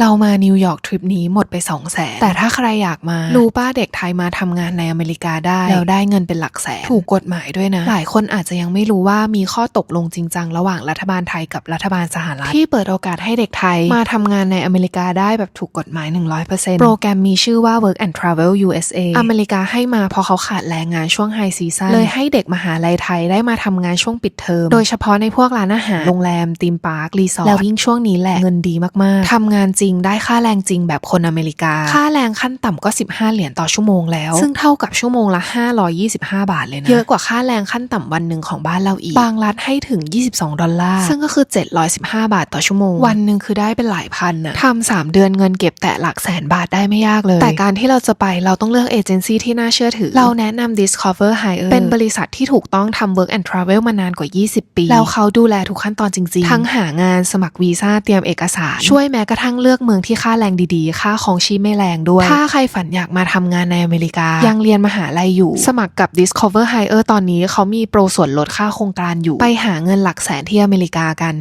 เรามานิวยอร์กทริปนี้หมดไป2 0 0แสนแต่ถ้าใครอยากมา รู้ป้าเด็กไทยมาทำงานในอเมริกาได้ แล้วได้เงินเป็นหลักแสน ถูกกฎหมายด้วยนะ หลายคนอาจจะยังไม่รู้ว่ามีข้อตกลงจริงจังระหว่างรัฐบาลไทยกับรัฐบาลสหรัฐ ที่เปิดโอกาสให้เด็กไทย มาทำงานในอเมริกาได้แบบถูกกฎหมาย 100%โปรแกรมมีชื่อว่า Work and Travel USA อเมริกาให้มาเพราะเขาขาดแรงงานช่วงไฮซีซันเลยให้เด็กมหาลัยไทยได้มาทำงานช่วงปิดเทอมโดยเฉพาะในพวกร้านอาหารโรงแรมตีมพาร์ครีสอร์ทแล้วยิ่งช่วงนี้แหละเงินดีมากๆทำงานจริงได้ค่าแรงจริงแบบคนอเมริกา ค่าแรงขั้นต่ำก็ 15 เหรียญต่อชั่วโมงแล้ว ซึ่งเท่ากับชั่วโมงละ 525 บาทเลยนะ เยอะกว่าค่าแรงขั้นต่ำวันหนึ่งของบ้านเราอีก บางรัฐให้ถึง 22 ดอลลาร์ ซึ่งก็คือ 715 บาทต่อชั่วโมง วันหนึ่งคือได้เป็นหลายพันนะทำสามเดือนเงินเก็บแต่หลักแสนบาทได้ไม่ยากเลย แต่การที่เราจะไปเราต้องเลือกเอเจนซี่ที่น่าเชื่อถือ เราแนะนำ Discover Hire เป็นบริษัทที่ถูกต้องทำ Work and Travel มานานกว่า 20 ปี แล้วเขาดูแลทุกขั้นตอนจริง ๆ ทั้งหางานสมัครวีซ่าเตรียมเอกสาร ช่วยแม้กระทั่งเลือกเมืองที่ค่าแรงดีๆ ค่าของชีพไม่แรงด้วย ถ้าใครฝันอยากมาทำงานในอเมริกา ยังเรียนมหาลัยอยู่ สมัครกับ Discover Hire ตอนนี้เขามีโปรส่วนลดค่าโครงการอยู่ ไปหาเงินหลักแสนที่อเมริกากัน